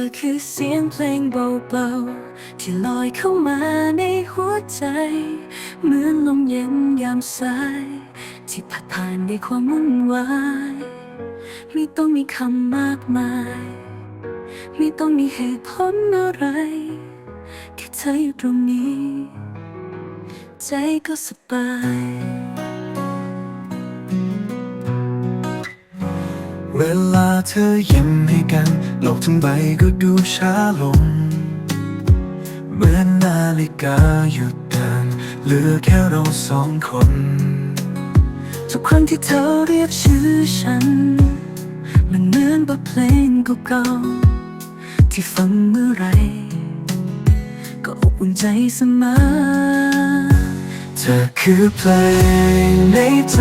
อคือเสียงเพลงเบาๆ ที่ลอยเข้ามาในหัวใจ เหมือนลมเย็นยามสาย ที่พัดผ่านในความวุ่นวายไม่ต้องมีคำมากมายไม่ต้องมีเหตุผลอะไรแค่เธออยู่ตรงนี้ ใจก็สบาย เวลาเธอยิ้มให้กัน โลกทั้งใบก็ดูช้าลง เหมือนนาฬิกาหยุดเดินเหลือแค่เราสองคน ทุกครั้งที่เธอเรียกชื่อฉัน มันเหมือนบทเพลงเก่าๆที่ฟังเมื่อไร ก็อบอุ่นใจเสมอ ธอคือเพลงในใจ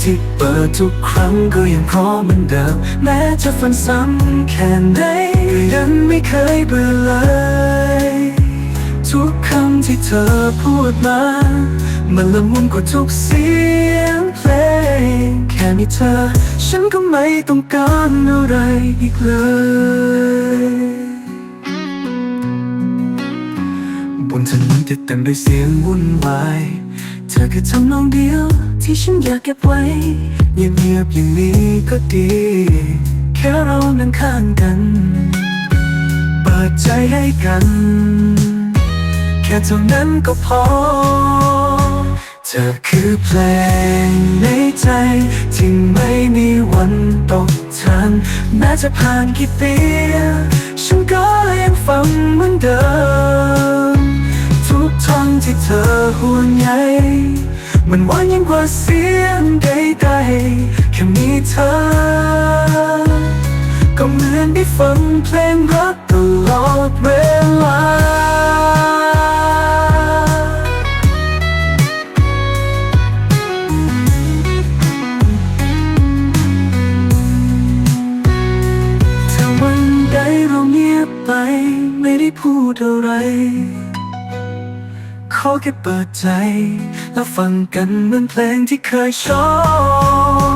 ที่เปิดทุกครั้งก็ยังพราะเหมือนเดิม แม้จะฝันซ้ำแค่ไหนก็ยังไม่เคยเบื่อเลย ทุกคำที่เธอพูดมา มันละมุนกว่าทุกเสียงเพลง แค่มีเธอ ฉันก็ไม่ต้องการอะไรอีกเลย นถนนที่เต็มด้วยเสียงวุ่นวาย เธอคือทำนองเดียว ที่ฉันอยากเก็บไว้เงียบๆอย่างนี้ก็ดี แค่เรานั่งข้างกัน เปิดใจให้กัน แค่เท่านั้นก็พอ เธอคือเพลงในใจที่ไม่มีวันตกทันแม้จะผ่านกี่ปีฉันก็ยังฟังเหมือนเดิม ท่อนที่เธอห่วงใยมันหวานยิ่งกว่าเสียงใดๆแค่มีเธอ ก็เหมือนได้ฟังเพลงรักตลอดเวลาถ้าวันใดเราเงียบไปไม่ได้พูดอะไร ขอแค่เปิดใจ แล้วฟังกันเหมือนเพลงที่เคยชอ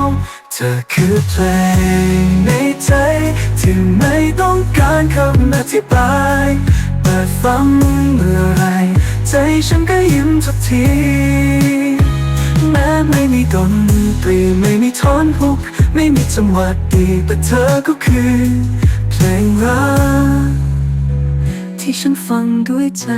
บเธอคือเพลงในใจที่ไม่ต้องการคำอธิบาย เปิดฟังเมื่อไหรใจฉันก็ยิ้มทุกที แม้ไม่มีดนตรีไม่มีท่อนฮุก ไม่มีจังหวะดีแต่เธอก็คือ เพลงรักที่ฉันฟังด้วยใจ